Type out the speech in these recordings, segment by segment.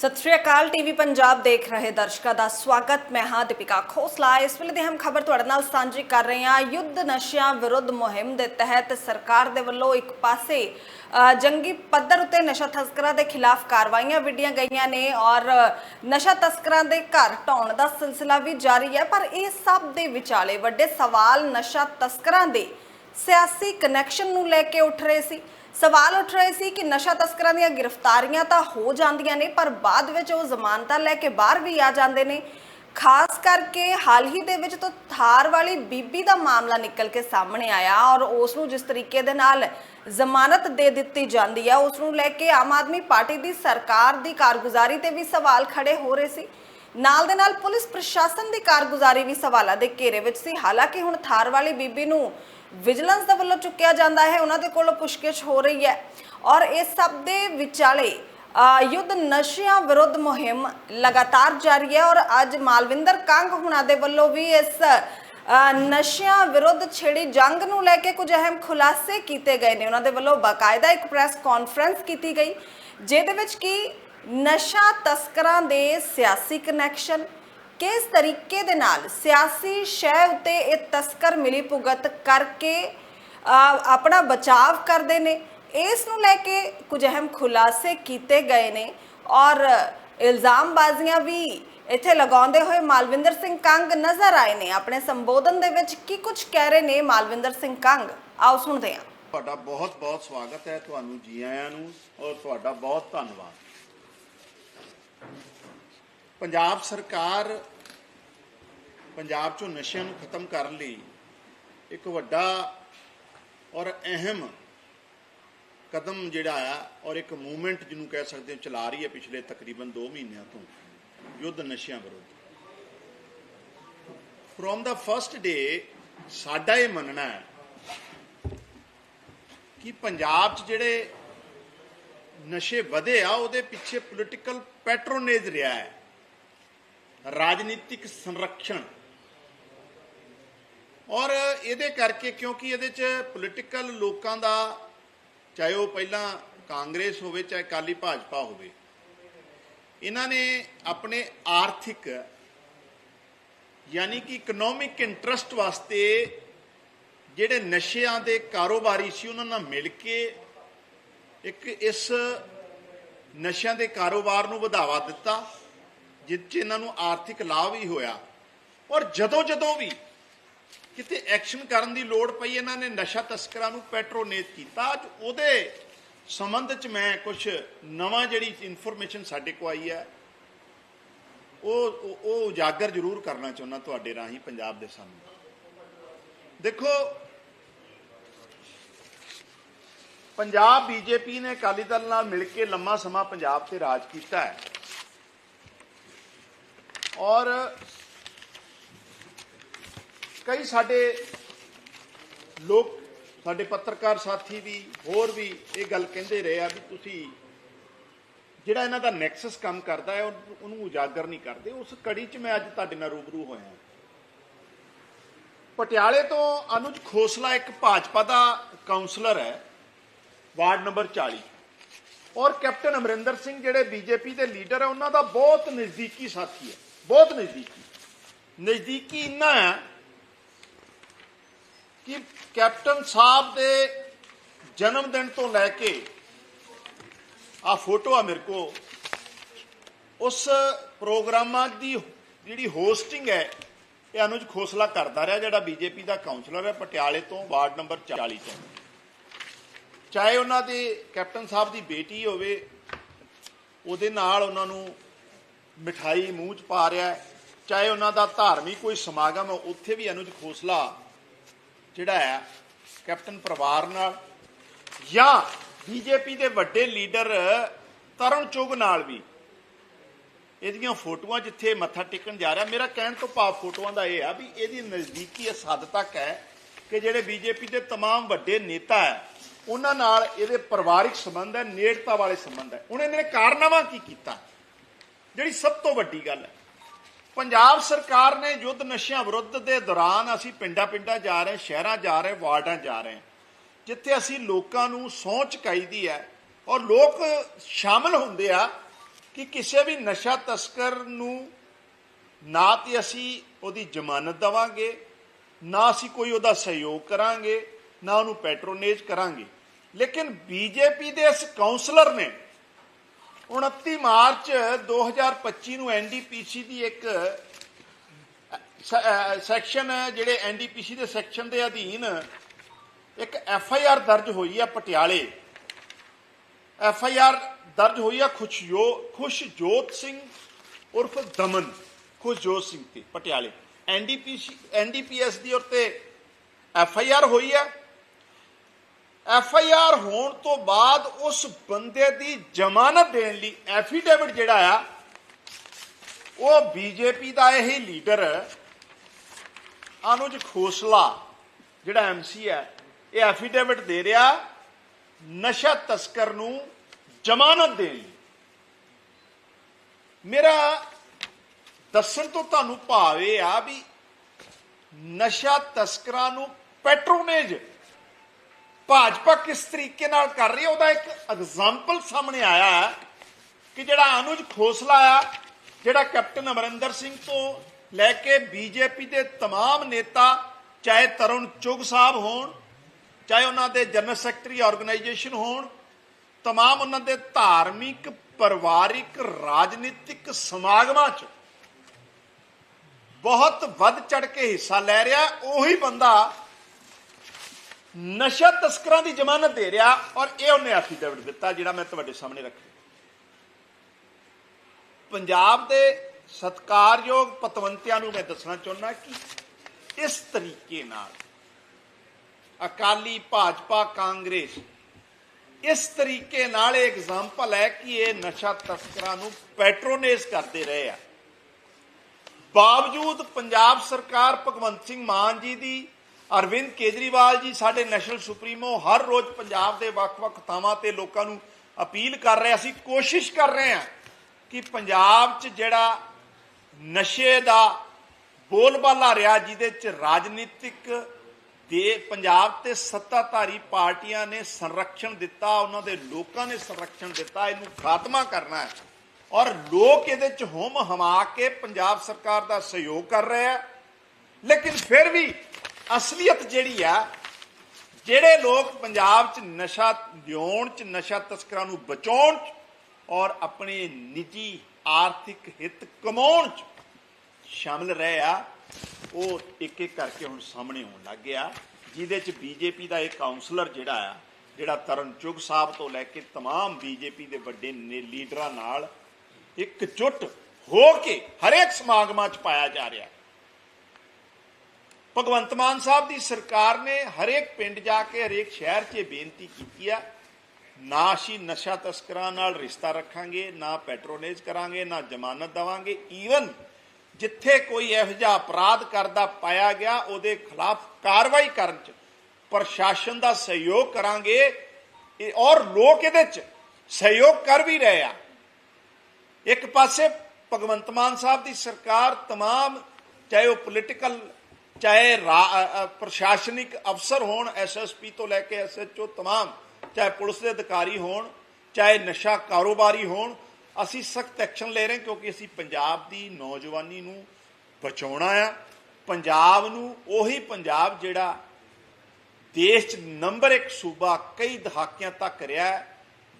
ਸਤਿ ਸ਼੍ਰੀ ਅਕਾਲ ਟੀਵੀ ਪੰਜਾਬ ਦੇਖ ਰਹੇ ਦਰਸ਼ਕਾਂ ਦਾ ਸਵਾਗਤ। ਮੈਂ ਹਾਂ ਦੀਪਿਕਾ ਖੋਸਲਾ। ਇਸ ਵੇਲੇ ਦੀ ਹਮ ਖਬਰ ਤੁਹਾਡੇ ਨਾਲ ਸਾਂਝੀ ਕਰ ਰਹੇ ਹਾਂ। ਯੁੱਧ ਨਸ਼ਿਆਂ ਵਿਰੁੱਧ ਮੁਹਿੰਮ ਦੇ ਤਹਿਤ ਸਰਕਾਰ ਦੇ ਵੱਲੋਂ ਇੱਕ ਪਾਸੇ ਜੰਗੀ ਪੱਧਰ ਉਤੇ ਨਸ਼ਾ ਤਸਕਰਾਂ ਦੇ ਖਿਲਾਫ ਕਾਰਵਾਈਆਂ ਵਿੱਢੀਆਂ ਗਈਆਂ ਨੇ ਔਰ ਨਸ਼ਾ ਤਸਕਰਾਂ ਦੇ ਘਰ ਢਾਉਣ ਦਾ ਸਿਲਸਿਲਾ ਵੀ ਜਾਰੀ ਹੈ। ਪਰ ਇਹ ਸਭ ਦੇ ਵਿਚਾਲੇ ਵੱਡੇ ਸਵਾਲ ਨਸ਼ਾ ਤਸਕਰਾਂ ਦੇ ਸਿਆਸੀ ਕਨੈਕਸ਼ਨ ਨੂੰ ਲੈ ਕੇ ਉੱਠ ਰਹੇ ਸੀ। ਸਵਾਲ ਉੱਠ ਰਹੇ ਸੀ ਕਿ ਨਸ਼ਾ ਤਸਕਰਾਂ ਦੀਆਂ ਗ੍ਰਿਫਤਾਰੀਆਂ ਤਾਂ ਹੋ ਜਾਂਦੀਆਂ ਨੇ, ਪਰ ਬਾਅਦ ਵਿੱਚ ਉਹ ਜ਼ਮਾਨਤਾਂ ਲੈ ਕੇ ਬਾਹਰ ਵੀ ਆ ਜਾਂਦੇ ਨੇ। ਖਾਸ ਕਰਕੇ ਹਾਲ ਹੀ ਦੇ ਵਿੱਚ ਤਾਂ ਥਾਰ ਵਾਲੀ ਬੀਬੀ ਦਾ ਮਾਮਲਾ ਨਿਕਲ ਕੇ ਸਾਹਮਣੇ ਆਇਆ ਔਰ ਉਸ ਨੂੰ ਜਿਸ ਤਰੀਕੇ ਦੇ ਨਾਲ ਜ਼ਮਾਨਤ ਦੇ ਦਿੱਤੀ ਜਾਂਦੀ ਹੈ ਉਸ ਨੂੰ ਲੈ ਕੇ ਆਮ ਆਦਮੀ ਪਾਰਟੀ ਦੀ ਸਰਕਾਰ ਦੀ ਕਾਰਗੁਜ਼ਾਰੀ ਤੇ ਵੀ ਸਵਾਲ ਖੜੇ ਹੋ ਰਹੇ ਸੀ। ਨਾਲ ਦੇ ਨਾਲ ਪੁਲਿਸ ਪ੍ਰਸ਼ਾਸਨ ਦੀ ਕਾਰਗੁਜ਼ਾਰੀ ਵੀ ਸਵਾਲਾਂ ਦੇ ਘੇਰੇ ਵਿੱਚ ਸੀ। ਹਾਲਾਂਕਿ ਹੁਣ ਥਾਰ ਵਾਲੀ ਬੀਬੀ ਨੂੰ ਵਿਜੀਲੈਂਸ ਦੇ ਵੱਲੋਂ ਚੁੱਕਿਆ ਜਾਂਦਾ ਹੈ, ਉਹਨਾਂ ਦੇ ਕੋਲੋਂ ਪੁੱਛਗਿੱਛ ਹੋ ਰਹੀ ਹੈ। ਔਰ ਇਸ ਸਭ ਦੇ ਵਿਚਾਲੇ ਯੁੱਧ ਨਸ਼ਿਆਂ ਵਿਰੁੱਧ ਮੁਹਿੰਮ ਲਗਾਤਾਰ ਜਾਰੀ ਹੈ ਔਰ ਅੱਜ ਮਾਲਵਿੰਦਰ ਕੰਗ ਹੁਣਾਂ ਦੇ ਵੱਲੋਂ ਵੀ ਇਸ ਨਸ਼ਿਆਂ ਵਿਰੁੱਧ ਛੇੜੀ ਜੰਗ ਨੂੰ ਲੈ ਕੇ ਕੁਝ ਅਹਿਮ ਖੁਲਾਸੇ ਕੀਤੇ ਗਏ ਨੇ। ਉਹਨਾਂ ਦੇ ਵੱਲੋਂ ਬਾਕਾਇਦਾ ਇੱਕ ਪ੍ਰੈਸ ਕਾਨਫਰੰਸ ਕੀਤੀ ਗਈ, ਜਿਹਦੇ ਵਿੱਚ ਕੀ ਨਸ਼ਾ ਤਸਕਰਾਂ ਦੇ ਸਿਆਸੀ ਕਨੈਕਸ਼ਨ ਕਿਸ ਤਰੀਕੇ ਦੇ ਨਾਲ ਸਿਆਸੀ ਸ਼ੈ ਉਤੇ ਇਹ ਤਸਕਰ ਮਿਲੀ ਭੁਗਤ ਕਰਕੇ ਆਪਣਾ ਬਚਾਵ ਕਰਦੇ ਨੇ? ਇਸ ਨੂੰ ਲੈ ਕੇ ਕੁਝ ਅਹਿਮ ਖੁਲਾਸੇ ਕੀਤੇ ਗਏ ਨੇ ਔਰ ਇਲਜ਼ਾਮਬਾਜ਼ੀਆਂ ਵੀ ਇੱਥੇ ਲਗਾਉਂਦੇ ਹੋਏ ਮਾਲਵਿੰਦਰ ਸਿੰਘ ਕੰਗ ਨਜ਼ਰ ਆਏ ਨੇ। ਆਪਣੇ ਸੰਬੋਧਨ ਦੇ ਵਿੱਚ ਕੀ ਕੁਝ ਕਹਿ ਰਹੇ ਨੇ ਮਾਲਵਿੰਦਰ ਸਿੰਘ ਕੰਗ? ਆਓ ਸੁਣਦੇ ਹਾਂ। ਤੁਹਾਡਾ ਬਹੁਤ ਬਹੁਤ ਸਵਾਗਤ ਹੈ ਤੁਹਾਨੂੰ ਜੀ ਆਇਆਂ ਨੂੰ ਔਰ ਤੁਹਾਡਾ ਬਹੁਤ ਧੰਨਵਾਦ। ਪੰਜਾਬ ਸਰਕਾਰ ਪੰਜਾਬ ਚੋਂ ਨਸ਼ਿਆਂ ਨੂੰ ਖਤਮ ਕਰਨ ਲਈ ਇੱਕ ਵੱਡਾ ਔਰ ਅਹਿਮ ਕਦਮ ਜਿਹੜਾ ਆ, ਔਰ ਇੱਕ ਮੂਵਮੈਂਟ ਜਿਹਨੂੰ ਕਹਿ ਸਕਦੇ ਹਾਂ, ਚਲਾ ਰਹੀ ਹੈ ਪਿਛਲੇ ਤਕਰੀਬਨ 2 ਮਹੀਨਿਆਂ ਤੋਂ, ਯੁੱਧ ਨਸ਼ਿਆਂ ਵਿਰੁੱਧ। ਫਰੋਮ ਦਾ ਫਰਸਟ ਡੇ ਸਾਡਾ ਇਹ ਮੰਨਣਾ ਹੈ ਕਿ ਪੰਜਾਬ 'ਚ ਜਿਹੜੇ ਨਸ਼ੇ ਵਧੇ ਆ, ਉਹਦੇ ਪਿੱਛੇ ਪੋਲਿਟੀਕਲ ਪੈਟਰੋਨੇਜ ਰਿਹਾ ਹੈ। ਰਾਜਨੀਤਿਕ ਸੰਰਖਣ। ਔਰ ਇਹਦੇ ਕਰਕੇ ਕਿਉਂਕਿ ਇਹਦੇ 'ਚ ਪੋਲੀਟੀਕਲ ਲੋਕਾਂ ਦਾ, ਚਾਹੇ ਉਹ ਪਹਿਲਾਂ ਕਾਂਗਰਸ ਹੋਵੇ, ਚਾਹੇ ਕਾਲੀ ਭਾਜਪਾ ਹੋਵੇ, ਇਹਨਾਂ ਨੇ ਆਪਣੇ ਆਰਥਿਕ ਯਾਨੀ ਕਿ ਇਕਨੋਮਿਕ ਇੰਟਰਸਟ ਵਾਸਤੇ ਜਿਹੜੇ ਨਸ਼ਿਆਂ ਦੇ ਕਾਰੋਬਾਰੀ ਸੀ, ਉਹਨਾਂ ਨਾਲ ਮਿਲ ਕੇ ਇੱਕ ਇਸ ਨਸ਼ਿਆਂ ਦੇ ਕਾਰੋਬਾਰ ਨੂੰ ਵਧਾਵਾ ਦਿੱਤਾ। ਜਿਸ 'ਚ ਇਹਨਾਂ ਨੂੰ ਆਰਥਿਕ ਲਾਭ ਵੀ ਹੋਇਆ। ਔਰ ਜਦੋਂ ਜਦੋਂ ਵੀ ਕਿਤੇ ਐਕਸ਼ਨ ਕਰਨ ਦੀ ਲੋੜ ਪਈ, ਇਹਨਾਂ ਨੇ ਨਸ਼ਾ ਤਸਕਰਾਂ ਨੂੰ ਪੈਟਰੋਨੇਟ ਕੀਤਾ। ਅੱਜ ਉਹਦੇ ਸੰਬੰਧ 'ਚ ਮੈਂ ਕੁਝ ਨਵਾਂ ਜਿਹੜੀ ਇਨਫੋਰਮੇਸ਼ਨ ਸਾਡੇ ਕੋ ਆਈ ਹੈ, ਉਹ ਉਹ- ਉਜਾਗਰ ਜ਼ਰੂਰ ਕਰਨਾ ਚਾਹੁੰਦਾ ਤੁਹਾਡੇ ਰਾਹੀਂ ਪੰਜਾਬ ਦੇ ਸਾਹਮਣੇ। ਦੇਖੋ, ਪੰਜਾਬ ਬੀਜੇਪੀ ਨੇ ਅਕਾਲੀ ਦਲ ਨਾਲ ਮਿਲ ਕੇ ਲੰਮਾ ਸਮਾਂ ਪੰਜਾਬ ਤੇ ਰਾਜ ਕੀਤਾ ਹੈ। ਔਰ ਕਈ ਸਾਡੇ ਲੋਕ, ਸਾਡੇ ਪੱਤਰਕਾਰ ਸਾਥੀ ਵੀ, ਹੋਰ ਵੀ ਇਹ ਗੱਲ ਕਹਿੰਦੇ ਰਹੇ ਆ ਵੀ ਤੁਸੀਂ ਜਿਹੜਾ ਇਹਨਾਂ ਦਾ ਨੈਕਸਸ ਕੰਮ ਕਰਦਾ ਹੈ ਉਹਨੂੰ ਉਜਾਗਰ ਨਹੀਂ ਕਰਦੇ। ਉਸ ਕੜੀ 'ਚ ਮੈਂ ਅੱਜ ਤੁਹਾਡੇ ਨਾਲ ਰੂਬਰੂ ਹੋਇਆ। ਪਟਿਆਲੇ ਤੋਂ ਅਨੁਜ ਖੋਸਲਾ ਇੱਕ ਭਾਜਪਾ ਦਾ ਕਾਉਂਸਲਰ ਹੈ, ਵਾਰਡ ਨੰਬਰ 40 ਔਰ ਕੈਪਟਨ ਅਮਰਿੰਦਰ ਸਿੰਘ ਜਿਹੜੇ ਬੀਜੇਪੀ ਦੇ ਲੀਡਰ ਹੈ, ਉਹਨਾਂ ਦਾ ਬਹੁਤ ਨਜ਼ਦੀਕੀ ਸਾਥੀ ਹੈ। ਬਹੁਤ ਨਜ਼ਦੀਕੀ। ਨਜ਼ਦੀਕੀ ਇੰਨਾ ਹੈ ਕਿ ਕੈਪਟਨ ਸਾਹਿਬ ਦੇ ਜਨਮ ਦਿਨ ਤੋਂ ਲੈ ਕੇ ਆ ਫੋਟੋ ਆ ਮੇਰੇ ਕੋ ਉਸ ਪ੍ਰੋਗਰਾਮਾਂ ਦੀ ਜਿਹੜੀ ਹੋਸਟਿੰਗ ਹੈ, ਇਹ ਅਨੁਜ ਖੋਸਲਾ ਕਰਦਾ ਰਿਹਾ, ਜਿਹੜਾ ਬੀਜੇਪੀ ਦਾ ਕਾਉਂਸਲਰ ਹੈ ਪਟਿਆਲੇ ਤੋਂ, ਵਾਰਡ ਨੰਬਰ 40 ਤੋਂ। ਚਾਹੇ ਉਹਨਾਂ ਦੇ ਕੈਪਟਨ ਸਾਹਿਬ ਦੀ ਬੇਟੀ ਹੋਵੇ, ਉਹਦੇ ਨਾਲ ਉਹਨਾਂ ਨੂੰ ਮਿਠਾਈ ਮੂੰਹ 'ਚ ਪਾ ਰਿਹਾ ਹੈ। ਚਾਹੇ ਉਹਨਾਂ ਦਾ ਧਾਰਮਿਕ ਕੋਈ ਸਮਾਗਮ ਹੈ ਉੱਥੇ ਵੀ ਅਨੁਜ ਖੋਸਲਾ ਜਿਹੜਾ ਹੈ ਕੈਪਟਨ ਪਰਿਵਾਰ ਨਾਲ ਜਾਂ ਬੀਜੇਪੀ ਦੇ ਵੱਡੇ ਲੀਡਰ ਤਰਨ ਚੁਗ ਨਾਲ ਵੀ ਇਹਦੀਆਂ ਫੋਟੋਆਂ ਜਿੱਥੇ ਮੱਥਾ ਟੇਕਣ ਜਾ ਰਿਹਾ ਮੇਰਾ ਕਹਿਣ ਤੋਂ ਭਾਵ ਫੋਟੋਆਂ ਦਾ ਇਹ ਆ ਵੀ ਇਹਦੀ ਨਜ਼ਦੀਕੀ ਇਸ ਹੱਦ ਤੱਕ ਹੈ ਕਿ ਜਿਹੜੇ ਬੀਜੇਪੀ ਦੇ तमाम ਵੱਡੇ ਨੇਤਾ ਹੈ ਉਹਨਾਂ ਨਾਲ ਇਹਦੇ ਪਰਿਵਾਰਿਕ ਸੰਬੰਧ ਹੈ ਨੇੜਤਾ ਵਾਲੇ ਸੰਬੰਧ ਹੈ ਹੁਣ ਇਹਨੇ ਕਾਰਨਾਮਾ ਕੀ ਕੀਤਾ ਜਿਹੜੀ ਸਭ ਤੋਂ ਵੱਡੀ ਗੱਲ ਹੈ। ਪੰਜਾਬ ਸਰਕਾਰ ਨੇ ਯੁੱਧ ਨਸ਼ਿਆਂ ਵਿਰੁੱਧ ਦੇ ਦੌਰਾਨ ਅਸੀਂ ਪਿੰਡਾਂ ਪਿੰਡਾਂ ਜਾ ਰਹੇ ਸ਼ਹਿਰਾਂ ਜਾ ਰਹੇ ਵਾਰਡਾਂ ਜਾ ਰਹੇ ਜਿੱਥੇ ਅਸੀਂ ਲੋਕਾਂ ਨੂੰ ਸਹੁੰ ਚੁਕਾਈ ਦੀ ਹੈ ਔਰ ਲੋਕ ਸ਼ਾਮਲ ਹੁੰਦੇ ਆ ਕਿ ਕਿਸੇ ਵੀ ਨਸ਼ਾ ਤਸਕਰ ਨੂੰ ਨਾ ਤੇ ਅਸੀਂ ਉਹਦੀ ਜ਼ਮਾਨਤ ਦਵਾਂਗੇ, ਨਾ ਅਸੀਂ ਕੋਈ ਉਹਦਾ ਸਹਿਯੋਗ ਕਰਾਂਗੇ, ਨਾ ਉਹਨੂੰ ਪੈਟਰੋਨੇਜ ਕਰਾਂਗੇ। ਲੇਕਿਨ ਬੀਜੇਪੀ ਦੇ ਇਸ ਕਾਉਂਸਲਰ ਨੇ 29 ਮਾਰਚ 2025 ਨੂੰ ਐਨਡੀਪੀਸੀ ਦੀ ਇੱਕ ਸ- ਅਹ ਸੈਕਸ਼ਨ, ਜਿਹੜੇ ਐਨਡੀਪੀਸੀ ਦੇ ਸੈਕਸ਼ਨ ਦੇ ਅਧੀਨ ਇੱਕ ਐਫ ਆਈ ਆਰ ਦਰਜ ਹੋਈ ਹੈ ਪਟਿਆਲੇ। ਐਫ ਆਈ ਆਰ ਦਰਜ ਹੋਈ ਹੈ ਖੁਸ਼ਯੋ, ਖੁਸ਼ਜੋਤ ਸਿੰਘ ਉਰਫ ਦਮਨ, ਖੁਸ਼ਜੋਤ ਸਿੰਘ ਤੇ ਪਟਿਆਲੇ। ਐਨਡੀਪੀਸੀ ਐਨਡੀਪੀਐਸ ਦੀ ਉੱਤੇ ਐਫ ਆਈ ਆਰ ਹੋਈ ਹੈ ਐਫ ਆਈ ਆਰ ਹੋਣ ਤੋਂ ਬਾਅਦ ਉਸ ਬੰਦੇ ਦੀ ਜ਼ਮਾਨਤ ਦੇਣ ਲਈ ਐਫੀਡੇਵਿਟ ਜਿਹੜਾ ਆ, ਉਹ ਬੀਜੇਪੀ ਦਾ ਇਹ ਲੀਡਰ ਅਨੁਜ ਖੋਸਲਾ, ਜਿਹੜਾ ਐਮਸੀ ਹੈ, ਇਹ ਐਫੀਡੇਵਿਟ ਦੇ ਰਿਹਾ ਨਸ਼ਾ ਤਸਕਰ ਨੂੰ ਜ਼ਮਾਨਤ ਦੇਣ ਲਈ। ਮੇਰਾ ਦੱਸਣ ਤੋਂ ਤੁਹਾਨੂੰ ਭਾਵ ਇਹ ਆ ਵੀ ਨਸ਼ਾ ਤਸਕਰਾਂ ਨੂੰ ਪੈਟਰੋਨੇਜ ਭਾਜਪਾ ਕਿਸ ਤਰੀਕੇ ਨਾਲ ਕਰ ਰਹੀ ਹੈ ਉਹਦਾ ਇੱਕ ਐਗਜ਼ਾਮਪਲ ਸਾਹਮਣੇ ਆਇਆ ਹੈ ਕਿ ਜਿਹੜਾ ਅਨੁਜ ਖੋਸਲਾ ਆ ਜਿਹੜਾ ਕੈਪਟਨ ਅਮਰਿੰਦਰ ਸਿੰਘ ਤੋਂ ਲੈ ਕੇ ਬੀਜੇਪੀ ਦੇ तमाम ਨੇਤਾ ਚਾਹੇ ਤਰੁਣ ਚੁਗ ਸਾਹਿਬ ਹੋਣ ਚਾਹੇ ਉਹਨਾਂ ਦੇ ਜਨਰਲ ਸੈਕਟਰੀ ਆਰਗੇਨਾਈਜੇਸ਼ਨ ਹੋਣ तमाम ਉਹਨਾਂ ਦੇ ਧਾਰਮਿਕ ਪਰਿਵਾਰਿਕ ਰਾਜਨੀਤਿਕ ਸਮਾਗਮਾਂ 'ਚ ਬਹੁਤ ਵੱਧ ਚੜ ਕੇ ਹਿੱਸਾ ਲੈ ਰਿਹਾ ਉਹੀ ਬੰਦਾ ਨਸ਼ਾ ਤਸਕਰਾਂ ਦੀ ਜ਼ਮਾਨਤ ਦੇ ਰਿਹਾ ਔਰ ਇਹ ਉਹਨੇ ਐਫੀਡੇਵਿਟ ਦਿੱਤਾ ਜਿਹੜਾ ਮੈਂ ਤੁਹਾਡੇ ਸਾਹਮਣੇ ਰੱਖਿਆ। ਪੰਜਾਬ ਦੇ ਸਤਕਾਰਯੋਗ ਪਤਵੰਤਿਆਂ ਨੂੰ ਮੈਂ ਦੱਸਣਾ ਚਾਹੁੰਦਾ ਕਿ ਇਸ ਤਰੀਕੇ ਨਾਲ ਅਕਾਲੀ ਭਾਜਪਾ ਕਾਂਗਰਸ ਇਸ ਤਰੀਕੇ ਨਾਲ ਇਹ ਐਗਜ਼ਾਮਪਲ ਹੈ ਕਿ ਇਹ ਨਸ਼ਾ ਤਸਕਰਾਂ ਨੂੰ ਪੈਟਰੋਨੇਜ ਕਰਦੇ ਰਹੇ ਆ। ਬਾਵਜੂਦ ਪੰਜਾਬ ਸਰਕਾਰ ਭਗਵੰਤ ਸਿੰਘ ਮਾਨ ਜੀ ਦੀ ਅਰਵਿੰਦ ਕੇਜਰੀਵਾਲ ਜੀ ਸਾਡੇ ਨੈਸ਼ਨਲ ਸੁਪਰੀਮੋ ਹਰ ਰੋਜ਼ ਪੰਜਾਬ ਦੇ ਵੱਖ-ਵੱਖ ਥਾਵਾਂ ਤੇ ਲੋਕਾਂ ਨੂੰ ਅਪੀਲ ਕਰ ਰਹੇ ਅਸੀਂ ਕੋਸ਼ਿਸ਼ ਕਰ ਰਹੇ ਹਾਂ ਕਿ ਪੰਜਾਬ 'ਚ ਜਿਹੜਾ ਨਸ਼ੇ ਦਾ ਬੋਲਬਾਲਾ ਰਿਹਾ, ਜਿਹਦੇ 'ਚ ਰਾਜਨੀਤਿਕ ਦੇ ਪੰਜਾਬ ਤੇ ਸੱਤਾਧਾਰੀ ਪਾਰਟੀਆਂ ਨੇ ਸੰਰਕਸ਼ਣ ਦਿੱਤਾ, ਉਹਨਾਂ ਦੇ ਲੋਕਾਂ ਨੇ ਸੰਰਕਸ਼ਣ ਦਿੱਤਾ, ਇਹਨੂੰ ਖਾਤਮਾ ਕਰਨਾ ਹੈ। ਔਰ ਲੋਕ ਇਹਦੇ 'ਚ ਹਮ ਹਮਾ ਕੇ ਪੰਜਾਬ ਸਰਕਾਰ ਦਾ ਸਹਿਯੋਗ ਕਰ ਰਹੇ ਆ। ਲੇਕਿਨ ਫਿਰ ਵੀ ਅਸਲੀਅਤ ਜਿਹੜੀ ਆ ਜਿਹੜੇ ਲੋਕ ਪੰਜਾਬ 'ਚ ਨਸ਼ਾ ਲਿਆਉਣ 'ਚ ਨਸ਼ਾ ਤਸਕਰਾਂ ਨੂੰ ਬਚਾਉਣ 'ਚ ਔਰ ਆਪਣੇ ਨਿੱਜੀ ਆਰਥਿਕ ਹਿੱਤ ਕਮਾਉਣ 'ਚ ਸ਼ਾਮਲ ਰਹੇ ਆ ਉਹ ਇੱਕ ਇੱਕ ਕਰਕੇ ਹੁਣ ਸਾਹਮਣੇ ਆਉਣ ਲੱਗ ਗਿਆ ਜਿਹਦੇ 'ਚ ਬੀਜੇਪੀ ਦਾ ਇੱਕ ਕਾਉਂਸਲਰ ਜਿਹੜਾ ਆ ਜਿਹੜਾ ਤਰਨ ਚੁਗ ਸਾਹਿਬ ਤੋਂ ਲੈ ਕੇ तमाम ਬੀਜੇਪੀ ਦੇ ਵੱਡੇ ਨੇ- ਲੀਡਰਾਂ ਨਾਲ ਇਕਜੁੱਟ ਹੋ ਕੇ ਹਰੇਕ ਸਮਾਗਮਾਂ 'ਚ ਪਾਇਆ ਜਾ ਰਿਹਾ ਭਗਵੰਤ ਮਾਨ ਸਾਹਿਬ ਦੀ ਸਰਕਾਰ ਨੇ ਹਰੇਕ ਪਿੰਡ ਜਾ ਕੇ ਹਰੇਕ ਸ਼ਹਿਰ 'ਚ ਇਹ ਬੇਨਤੀ ਕੀਤੀ ਆ ਨਾ ਅਸੀਂ ਨਸ਼ਾ ਤਸਕਰਾਂ ਨਾਲ ਰਿਸ਼ਤਾ ਰੱਖਾਂਗੇ ਨਾ ਪੈਟਰੋਨੇਜ ਕਰਾਂਗੇ ਨਾ ਜ਼ਮਾਨਤ ਦਵਾਂਗੇ ਈਵਨ ਜਿੱਥੇ ਕੋਈ ਇਹੋ ਜਿਹਾ ਅਪਰਾਧ ਕਰਦਾ ਪਾਇਆ ਗਿਆ ਉਹਦੇ ਖਿਲਾਫ ਕਾਰਵਾਈ ਕਰਨ 'ਚ ਪ੍ਰਸ਼ਾਸਨ ਦਾ ਸਹਿਯੋਗ ਕਰਾਂਗੇ ਇਹ ਔਰ ਲੋਕ ਇਹਦੇ 'ਚ ਸਹਿਯੋਗ ਕਰ ਵੀ ਰਹੇ ਆ ਇੱਕ ਪਾਸੇ ਭਗਵੰਤ ਮਾਨ ਸਾਹਿਬ ਦੀ ਸਰਕਾਰ तमाम ਚਾਹੇ ਉਹ ਪੋਲੀਟੀਕਲ ਚਾਹੇ ਰਾ- ਅ, ਅ, ਪ੍ਰਸ਼ਾਸਨਿਕ ਅਫਸਰ ਹੋਣ ਐਸਐਸਪੀ ਤੋਂ ਲੈ ਕੇ ਐਸਐਚਓ तमाम ਚਾਹੇ ਪੁਲਿਸ ਦੇ ਅਧਿਕਾਰੀ ਹੋਣ ਚਾਹੇ ਨਸ਼ਾ ਕਾਰੋਬਾਰੀ ਹੋਣ ਅਸੀਂ ਸਖਤ ਐਕਸ਼ਨ ਲੈ ਰਹੇ ਹਾਂ ਕਿਉਂਕਿ ਅਸੀਂ ਪੰਜਾਬ ਦੀ ਨੌਜਵਾਨੀ ਨੂੰ ਬਚਾਉਣਾ ਆ ਪੰਜਾਬ ਨੂੰ ਉਹੀ ਪੰਜਾਬ ਜਿਹੜਾ ਦੇਸ਼ 'ਚ ਨੰਬਰ 1 ਸੂਬਾ ਕਈ ਦਹਾਕਿਆਂ ਤੱਕ ਰਿਹਾ ਹੈ,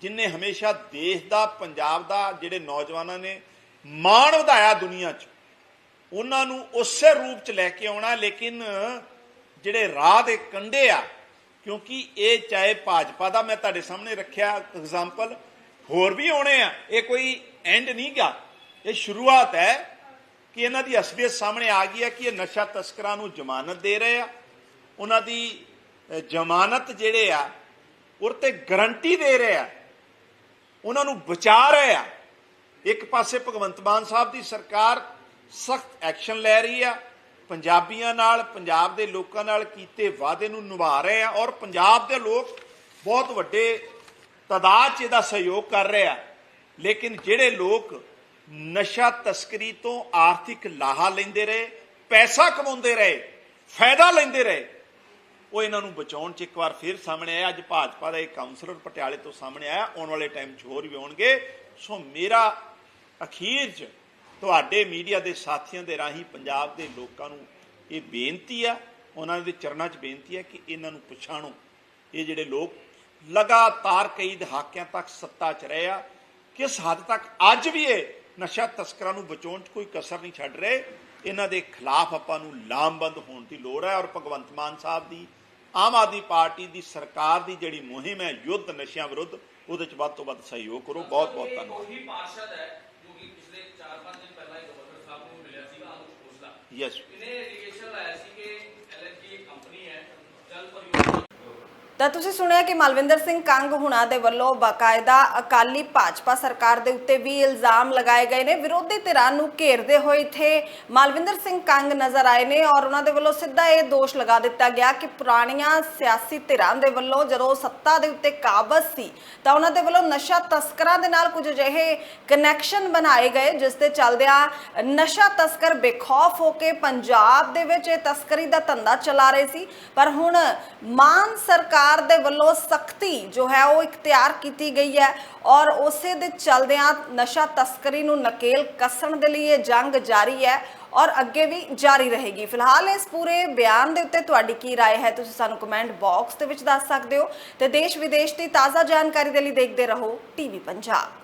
ਜਿਨੇ ਹਮੇਸ਼ਾ ਦੇਸ਼ ਦਾ ਪੰਜਾਬ ਦਾ ਜਿਹੜੇ ਨੌਜਵਾਨਾਂ ਨੇ ਮਾਣ ਵਧਾਇਆ ਦੁਨੀਆ 'ਚ ਉਹਨਾਂ ਨੂੰ ਉਸੇ ਰੂਪ 'ਚ ਲੈ ਕੇ ਆਉਣਾ, ਲੇਕਿਨ ਜਿਹੜੇ ਰਾਹ ਦੇ ਕੰਢੇ ਆ, ਕਿਉਂਕਿ ਇਹ ਚਾਹੇ ਭਾਜਪਾ ਦਾ ਮੈਂ ਤੁਹਾਡੇ ਸਾਹਮਣੇ ਰੱਖਿਆ ਐਗਜ਼ਾਮਪਲ ਹੋਰ ਵੀ ਆਉਣੇ ਆ, ਇਹ ਕੋਈ ਐਂਡ ਨਹੀਂ ਗਾ। ਇਹ ਸ਼ੁਰੂਆਤ ਹੈ ਕਿ ਇਹਨਾਂ ਦੀ ਅਸਲੀਅਤ ਸਾਹਮਣੇ ਆ ਗਈ ਹੈ ਕਿ ਇਹ ਨਸ਼ਾ ਤਸਕਰਾਂ ਨੂੰ ਜ਼ਮਾਨਤ ਦੇ ਰਹੇ ਆ। ਉਹਨਾਂ ਦੀ ਜ਼ਮਾਨਤ ਜਿਹੜੇ ਆ ਉਹ ਤੇ ਗਰੰਟੀ ਦੇ ਰਹੇ ਆ। ਉਹਨਾਂ ਨੂੰ ਬਚਾ ਰਹੇ ਆ। ਇੱਕ ਪਾਸੇ ਭਗਵੰਤ ਮਾਨ ਸਾਹਿਬ ਦੀ ਸਰਕਾਰ ਸਖਤ ਐਕਸ਼ਨ ਲੈ ਰਹੀ ਆ। ਪੰਜਾਬੀਆਂ ਨਾਲ, ਪੰਜਾਬ ਦੇ ਲੋਕਾਂ ਨਾਲ ਕੀਤੇ ਵਾਅਦੇ ਨੂੰ ਨਿਭਾ ਰਹੇ ਆ ਔਰ ਪੰਜਾਬ ਦੇ ਲੋਕ ਬਹੁਤ ਵੱਡੇ ਤਾਦਾਦ 'ਚ ਇਹਦਾ ਸਹਿਯੋਗ ਕਰ ਰਹੇ ਆ। ਲੇਕਿਨ ਜਿਹੜੇ ਲੋਕ ਨਸ਼ਾ ਤਸਕਰੀ ਤੋਂ ਆਰਥਿਕ ਲਾਹਾ ਲੈਂਦੇ ਰਹੇ, ਪੈਸਾ ਕਮਾਉਂਦੇ ਰਹੇ, ਫਾਇਦਾ ਲੈਂਦੇ ਰਹੇ, ਉਹ ਇਹਨਾਂ ਨੂੰ ਬਚਾਉਣ 'ਚ ਇੱਕ ਵਾਰ ਫਿਰ ਸਾਹਮਣੇ ਆਇਆ ਅੱਜ ਭਾਜਪਾ ਦਾ ਇੱਕ ਕਾਉਂਸਲਰ ਪਟਿਆਲੇ ਤੋਂ ਸਾਹਮਣੇ ਆਇਆ। ਆਉਣ ਵਾਲੇ ਟਾਈਮ 'ਚ ਹੋਰ ਵੀ ਆਉਣਗੇ। ਸੋ ਮੇਰਾ ਅਖੀਰ 'ਚ ਤੁਹਾਡੇ ਮੀਡੀਆ ਦੇ ਸਾਥੀਆਂ ਦੇ ਰਾਹੀਂ ਪੰਜਾਬ ਦੇ ਲੋਕਾਂ ਨੂੰ ਇਹ ਬੇਨਤੀ ਆ, ਉਹਨਾਂ ਦੇ ਚਰਨਾਂ 'ਚ ਬੇਨਤੀ ਹੈ ਕਿ ਇਹਨਾਂ ਨੂੰ ਪਛਾਣੋ। ਇਹ ਜਿਹੜੇ ਲੋਕ ਲਗਾਤਾਰ ਕਈ ਦਹਾਕਿਆਂ ਤੱਕ ਸੱਤਾ 'ਚ ਰਹੇ ਆ, ਕਿਸ ਹੱਦ ਤੱਕ ਅੱਜ ਵੀ ਇਹ ਨਸ਼ਾ ਤਸਕਰਾਂ ਨੂੰ ਬਚਾਉਣ 'ਚ ਕੋਈ ਕਸਰ ਨਹੀਂ ਛੱਡ ਰਹੇ, ਇਹਨਾਂ ਦੇ ਖਿਲਾਫ ਆਪਾਂ ਨੂੰ ਲਾਮਬੰਦ ਹੋਣ ਦੀ ਲੋੜ ਹੈ ਔਰ ਭਗਵੰਤ ਮਾਨ ਸਾਹਿਬ ਦੀ, ਆਮ ਆਦਮੀ ਪਾਰਟੀ ਦੀ ਸਰਕਾਰ ਦੀ ਜਿਹੜੀ ਮੁਹਿੰਮ ਹੈ ਯੁੱਧ ਨਸ਼ਿਆਂ ਵਿਰੁੱਧ, ਉਹਦੇ 'ਚ ਵੱਧ ਤੋਂ ਵੱਧ ਸਹਿਯੋਗ ਕਰੋ। ਬਹੁਤ ਬਹੁਤ ਧੰਨਵਾਦ ਉਹੀ ਪਾਰਸ਼ਦ ਹੈ ਜੋ ਕਿ ਪਿਛਲੇ 4-5 ਦਿਨ ਪਹਿਲਾਂ ਗਵਰਨਰ ਸਾਹਿਬ ਨੂੰ ਮਿਲਿਆ ਸੀਗਾ ਦਾ ਯੈਸ ਇਹਨੇ ਐਲੀਗੇਸ਼ਨ ਲਾਇਆ ਸੀ ਕਿ ਐਲਐਨਜੀ ਕੰਪਨੀ ਹੈ ਜਲ ਪਰਿਯੋਜਨਾ ਤਾਂ ਤੁਸੀਂ ਸੁਣਿਆ ਕਿ ਮਲਵਿੰਦਰ ਸਿੰਘ ਕੰਗ ਹੁਣਾਂ ਦੇ ਵੱਲੋਂ ਬਾਕਾਇਦਾ ਅਕਾਲੀ ਭਾਜਪਾ ਸਰਕਾਰ ਦੇ ਉੱਤੇ ਵੀ ਇਲਜ਼ਾਮ ਲਗਾਏ ਗਏ ਨੇ। ਵਿਰੋਧੀ ਧਿਰਾਂ ਨੂੰ ਘੇਰਦੇ ਹੋਏ ਇੱਥੇ ਮਲਵਿੰਦਰ ਸਿੰਘ ਕੰਗ ਨਜ਼ਰ ਆਏ ਨੇ ਔਰ ਉਹਨਾਂ ਦੇ ਵੱਲੋਂ ਸਿੱਧਾ ਇਹ ਦੋਸ਼ ਲਗਾ ਦਿੱਤਾ ਗਿਆ ਕਿ ਪੁਰਾਣੀਆਂ ਸਿਆਸੀ ਧਿਰਾਂ ਦੇ ਵੱਲੋਂ ਜਦੋਂ ਸੱਤਾ ਦੇ ਉੱਤੇ ਕਾਬਜ਼ ਸੀ, ਤਾਂ ਉਹਨਾਂ ਦੇ ਵੱਲੋਂ ਨਸ਼ਾ ਤਸਕਰਾਂ ਦੇ ਨਾਲ ਕੁਝ ਅਜਿਹੇ ਕਨੈਕਸ਼ਨ ਬਣਾਏ ਗਏ, ਜਿਸ ਦੇ ਚੱਲਦਿਆਂ ਨਸ਼ਾ ਤਸਕਰ ਬੇਖੌਫ ਹੋ ਕੇ ਪੰਜਾਬ ਦੇ ਵਿੱਚ ਇਹ ਤਸਕਰੀ ਦਾ ਧੰਦਾ ਚਲਾ ਰਹੇ ਸੀ। ਪਰ ਹੁਣ ਮਾਨ ਸਰਕਾਰ ਸਰਕਾਰ ਦੇ ਵੱਲੋਂ ਸਖਤੀ ਜੋ ਹੈ ਉਹ ਇਖਤਿਆਰ ਕੀਤੀ ਗਈ ਹੈ ਔਰ ਉਸੇ ਦੇ ਚੱਲਦਿਆਂ ਨਸ਼ਾ ਤਸਕਰੀ ਨੂੰ ਨਕੇਲ ਕੱਸਣ ਦੇ ਲਈ ਇਹ ਜੰਗ ਜਾਰੀ ਹੈ ਔਰ ਅੱਗੇ ਵੀ ਜਾਰੀ ਰਹੇਗੀ ਫਿਲਹਾਲ ਇਸ ਪੂਰੇ ਬਿਆਨ ਦੇ ਉੱਤੇ ਤੁਹਾਡੀ ਕੀ رائے ਹੈ ਤੁਸੀਂ ਸਾਨੂੰ ਕਮੈਂਟ ਬਾਕਸ ਦੇ ਵਿੱਚ ਦੱਸ ਸਕਦੇ ਹੋ ਤੇ ਦੇਸ਼ ਵਿਦੇਸ਼ ਦੀ ਤਾਜ਼ਾ ਜਾਣਕਾਰੀ ਦੇ ਲਈ ਦੇਖਦੇ ਰਹੋ ਟੀਵੀ ਪੰਜਾਬ